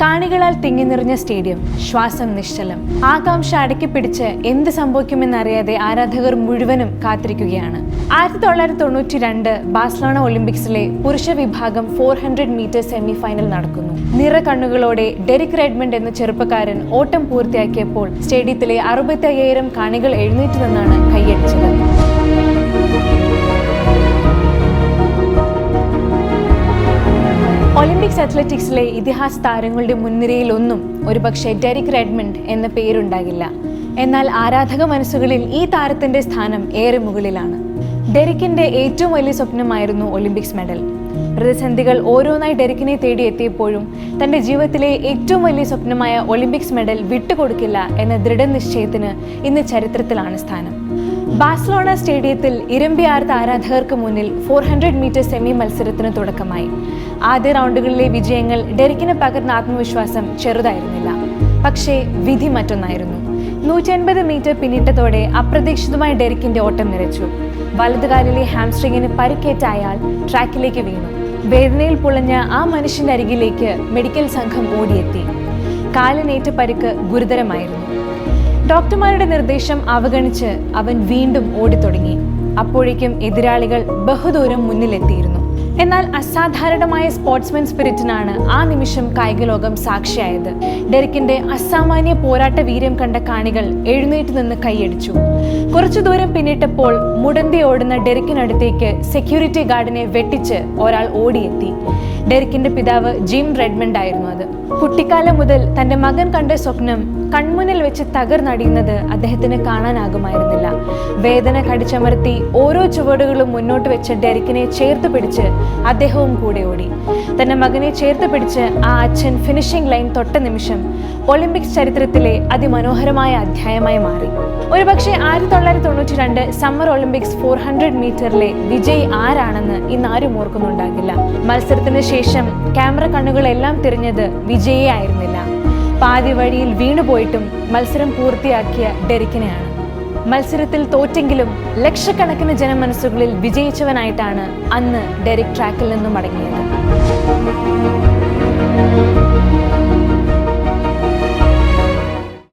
കാണികളാൽ തിങ്ങി നിറഞ്ഞ സ്റ്റേഡിയം ശ്വാസം നിശ്ചലം. ആകാംക്ഷ അടക്കി പിടിച്ച് എന്ത് സംഭവിക്കുമെന്നറിയാതെ ആരാധകർ മുഴുവനും കാത്തിരിക്കുകയാണ്. ആയിരത്തി തൊള്ളായിരത്തി തൊണ്ണൂറ്റി രണ്ട് ബാഴ്സലോണ ഒളിമ്പിക്സിലെ പുരുഷ വിഭാഗം four hundred metre semi final നടക്കുന്നു. നിറ കണ്ണുകളോടെ ഡെറിക് റെഡ്മണ്ട് എന്ന ചെറുപ്പക്കാരൻ ഓട്ടം പൂർത്തിയാക്കിയപ്പോൾ സ്റ്റേഡിയത്തിലെ അറുപത്തി അയ്യായിരം കാണികൾ എഴുന്നേറ്റ് നിന്നാണ് കൈയടിച്ചത്. അത്ലറ്റിക്സിലെ ഇതിഹാസ താരങ്ങളുടെ മുൻനിരയിലൊന്നും ഒരുപക്ഷെ ഡെറിക് റെഡ്മണ്ട് എന്ന പേരുണ്ടാകില്ല. എന്നാൽ ആരാധക മനസ്സുകളിൽ ഈ താരത്തിന്റെ സ്ഥാനം ഏറെ മുകളിലാണ്. ഡെറിക്കിന്റെ ഏറ്റവും വലിയ സ്വപ്നമായിരുന്നു ഒളിമ്പിക്സ് മെഡൽ. പ്രതിസന്ധികൾ ഓരോന്നായി ഡെറിക്കിനെ തേടി എത്തിയപ്പോഴും തന്റെ ജീവിതത്തിലെ ഏറ്റവും വലിയ സ്വപ്നമായ ഒളിമ്പിക്സ് മെഡൽ വിട്ടുകൊടുക്കില്ല എന്ന ദൃഢനിശ്ചയത്തിന് ഇന്ന് ചരിത്രത്തിലാണ് സ്ഥാനം. ബാഴ്സലോണ സ്റ്റേഡിയത്തിൽ ഇരമ്പിയാർത്ത ആരാധകർക്ക് മുന്നിൽ ഫോർ ഹൺഡ്രഡ് മീറ്റർ സെമി മത്സരത്തിന് തുടക്കമായി. ആദ്യ റൗണ്ടുകളിലെ വിജയങ്ങൾ ഡെറിക്കിന് പകർന്ന ആത്മവിശ്വാസം ചെറുതായിരുന്നില്ല. പക്ഷേ വിധി മറ്റൊന്നായിരുന്നു. നൂറ്റി അൻപത് മീറ്റർ പിന്നിട്ടതോടെ അപ്രതീക്ഷിതമായ ഡെറിക്കിന്റെ ഓട്ടം നിറച്ചു. വലതുകാലിലെ ഹാംസ്ട്രിങ്ങിന് പരിക്കേറ്റ അയാൾ ട്രാക്കിലേക്ക് വീണു. വേദനയിൽ പുളഞ്ഞ ആ മനുഷ്യന്റെ അരികിലേക്ക് മെഡിക്കൽ സംഘം ഓടിയെത്തി. കാലിനേറ്റ പരിക്ക് ഗുരുതരമായിരുന്നു. ഡോക്ടർമാരുടെ നിർദ്ദേശം അവഗണിച്ച് അവൻ വീണ്ടും ഓടിത്തുടങ്ങി. അപ്പോഴേക്കും എതിരാളികൾ ബഹുദൂരം മുന്നിലെത്തിയിരുന്നു. എന്നാൽ അസാധാരണമായ സ്പോർട്സ്മാൻ സ്പിരിറ്റിനാണ് ആ നിമിഷം കായിക ലോകം സാക്ഷിയായത്. ഡെറിക്കിന്റെ അസാമാന്യ പോരാട്ട വീര്യം കണ്ട കാണികൾ എഴുന്നേറ്റ് നിന്ന് കൈയടിച്ചു. കുറച്ചു ദൂരം പിന്നിട്ടപ്പോൾ മുടന്തി ഓടുന്ന ഡെറിക്കിനടുത്തേക്ക് സെക്യൂരിറ്റി ഗാർഡിനെ വെട്ടിച്ച് ഒരാൾ ഓടിയെത്തി. ഡെറിക്കിന്റെ പിതാവ് ജിം റെഡ്മണ്ട് ആയിരുന്നു അത്. കുട്ടിക്കാലം മുതൽ തന്റെ മകൻ കണ്ട സ്വപ്നം കൺമുന്നിൽ വെച്ച് തകർന്നടിയുന്നത് അദ്ദേഹത്തിന് കാണാനാകുമായിരുന്നില്ല. വേദന കടിച്ചമർത്തി ഓരോ ചുവടുകളും മുന്നോട്ട് വെച്ച ഡെറിക്കിനെ ചേർത്ത് പിടിച്ച് അദ്ദേഹവും കൂടെ ഓടി. തന്റെ മകനെ ചേർത്ത് പിടിച്ച് ആ അച്ഛൻ ഫിനിഷിംഗ് ലൈൻ തൊട്ട നിമിഷം ഒളിമ്പിക്സ് ചരിത്രത്തിലെ അതിമനോഹരമായ അധ്യായമായി മാറി. ഒരുപക്ഷെ ആയിരത്തി തൊള്ളായിരത്തി തൊണ്ണൂറ്റി രണ്ട് സമ്മർ ഒളിമ്പിക്സ് ഫോർ ഹൺഡ്രഡ് മീറ്ററിലെ വിജയ് ആരാണെന്ന് ഇന്ന് ആരും ഓർക്കുന്നുണ്ടാകില്ല. മത്സരത്തിന് ശേഷം ക്യാമറ കണ്ണുകളെല്ലാം തിരിഞ്ഞത് വിജയെ ആയിരുന്നില്ല. പാതി വഴിയിൽ വീണുപോയിട്ടും മത്സരം പൂർത്തിയാക്കിയ ഡെറിക്കിനെയാണ്. മത്സരത്തിൽ തോറ്റെങ്കിലും ലക്ഷക്കണക്കിന് ജനമനസ്സുകളിൽ വിജയിച്ചവനായിട്ടാണ് അന്ന് ഡെറിക് ട്രാക്കിൽ നിന്നും മടങ്ങിയത്